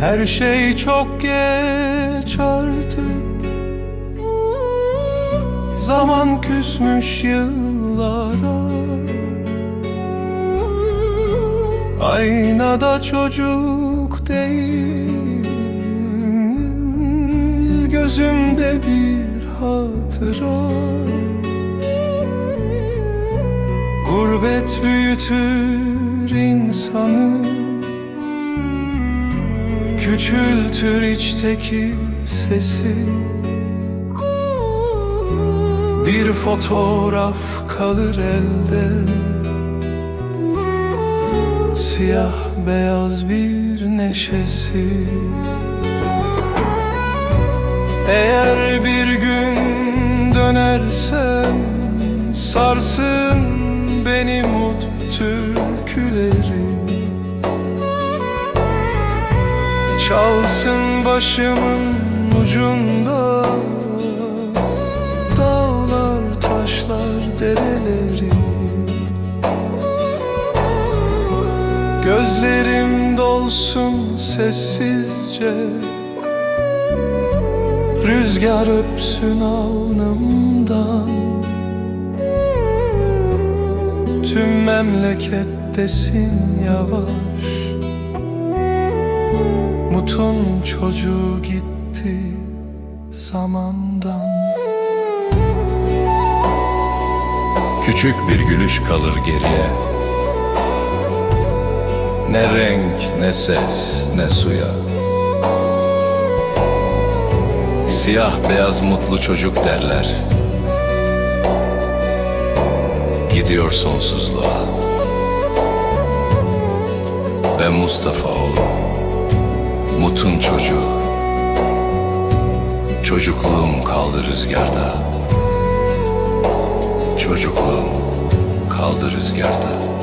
Her şey çok geç artık. Zaman küsmüş yıllara. Aynada çocuk değil Gözümde bir hatıra. Gurbet büyütür insanı Küçültür içteki sesi. Bir fotoğraf kalır elde. Siyah beyaz bir neşesi. Eğer bir gün dönersen Sarsın beni mut türküleri Çalsın başımın ucunda. Dağlar, taşlar, dereleri. Gözlerim dolsun sessizce. Rüzgar öpsün alnımdan. Tüm memleket desin yavaş Mutun çocuğu gitti zamandan. Küçük bir gülüş kalır geriye. Ne renk, ne ses, ne suya. Siyah beyaz mutlu çocuk derler. Gidiyor sonsuzluğa. Ben Mustafa oğlum Mut'un çocuğu. Çocukluğum kaldı rüzgarda. Çocukluğum kaldı rüzgarda